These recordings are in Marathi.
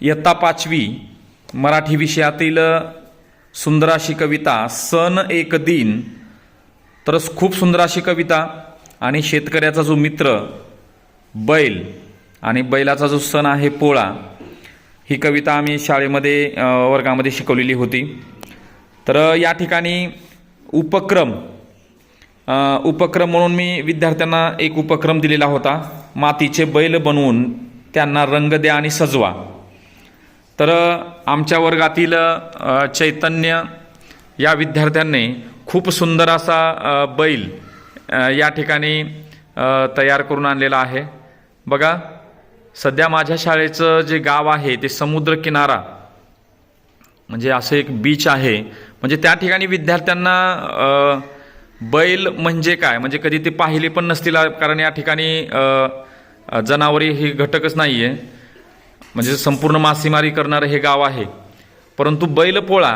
इयत्ता पाचवी मराठी विषयातील सुंदर अशी कविता सन एक दिन. तर खूप सुंदर अशी कविता आणि शेतकऱ्याचा जो मित्र बैल आणि बैलाचा जो सण आहे पोळा ही कविता आम्ही शाळेमध्ये वर्गामध्ये शिकवलेली होती. तर या ठिकाणी उपक्रम उपक्रम म्हणून मी विद्यार्थ्यांना एक उपक्रम दिलेला होता. मातीचे बैल बनवून त्यांना रंग द्या आणि सजवा. तर आमच्या वर्गातील चैतन्य या विद्यार्थ्यांनी खूप सुंदर असा बैल या ठिकाणी तयार करून आणलेला आहे. बघा सध्या माझ्या शाळेचं जे गाव आहे ते समुद्र किनारा म्हणजे असं एक बीच आहे. म्हणजे त्या ठिकाणी विद्यार्थ्यांना बैल म्हणजे काय? म्हणजे कधी ते पाहिले पण नसतील कारण या ठिकाणी जनावरी जनावरे ही घटकच नाही आहे म्हणजे संपूर्ण मासेमारी करणारं हे गाव आहे. परंतु बैलपोळा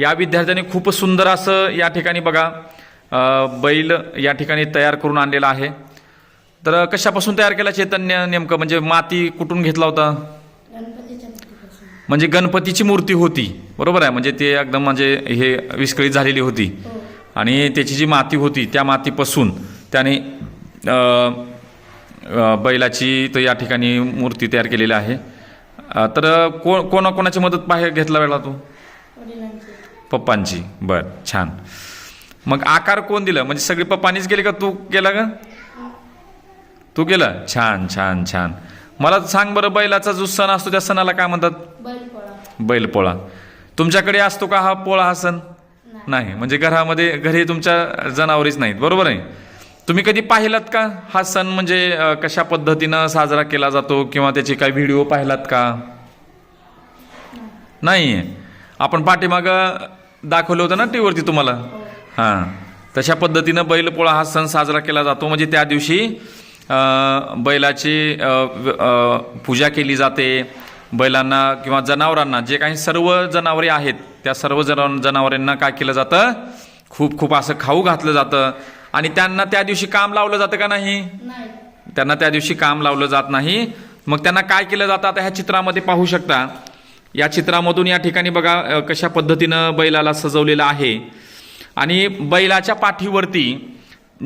या विद्यार्थ्यांनी खूप सुंदर असं या ठिकाणी बघा बैल या ठिकाणी तयार करून आणलेला आहे. तर कशापासून तयार केला चैतन्य नेमकं? म्हणजे माती कुठून घेतला होता? म्हणजे गणपतीची मूर्ती होती. बरोबर आहे. म्हणजे ते एकदम म्हणजे हे विस्कळीत झालेली होती. आणि त्याची जी माती होती त्या मातीपासून त्याने बैलाची तर या ठिकाणी मूर्ती तयार केलेली आहे. अ, तर को कोणाकोणाची मदत बाहेर घेतला वेळा तू? वडिलांची. पप्पांची. बर छान. मग आकार कोण दिलं? म्हणजे सगळी पप्पांनीच केली का तू केला का? तू केलं? छान छान छान. मला सांग बरं बैलाचा जो सण असतो त्या सणाला काय म्हणतात? बैलपोळा. बैलपोळा. तुमच्याकडे असतो का हा पोळा हा सण. नाही. म्हणजे घरामध्ये घरी तुमच्या जनावरीच नाहीत. बरोबर आहे? तुम्ही कधी पाहिलात का? हा सण म्हणजे कशा पद्धतीनं साजरा केला जातो किंवा त्याचे काही व्हिडिओ पाहिलात का? नाही. आपण पाठीमाग दाखवलं होतं ना टी व्हीवरती तुम्हाला? हां. तशा पद्धतीनं बैलपोळा हा सण साजरा केला जातो. म्हणजे त्या दिवशी बैलाची पूजा केली जाते. बैलांना किंवा जनावरांना जे काही सर्व जनावरे आहेत त्या सर्व जन जनावरांना काय केलं जातं? खूप खूप असं खाऊ घातलं जातं. आणि त्यांना त्या दिवशी काम लावलं जातं का नाही? त्यांना त्या दिवशी काम लावलं जात नाही. मग त्यांना काय केलं जातं? आता ह्या चित्रामध्ये पाहू शकता. या चित्रामधून या ठिकाणी बघा कशा पद्धतीनं बैलाला सजवलेलं आहे. आणि बैलाच्या पाठीवरती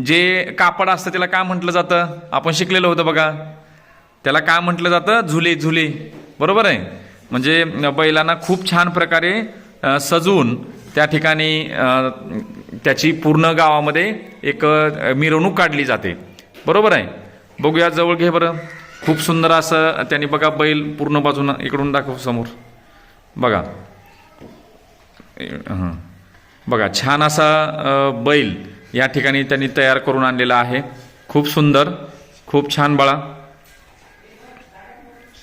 जे कापड असतं त्याला काय म्हटलं जातं? आपण शिकलेलं होतं बघा. त्याला काय म्हटलं जातं? झुले झुले. बरोबर आहे? म्हणजे बैलांना खूप छान प्रकारे अ, सजवून त्या ठिकाणी त्याची पूर्ण गावामध्ये एक मिरवणूक काढली जाते. बरोबर आहे? बघूया जवळ घे बरं. खूप सुंदर असं त्यांनी बघा बैल पूर्ण बाजून इकडून दाखव समोर. बघा. हां. बघा छान असा बैल या ठिकाणी त्यांनी तयार करून आणलेला आहे. खूप सुंदर खूप छान बाळा.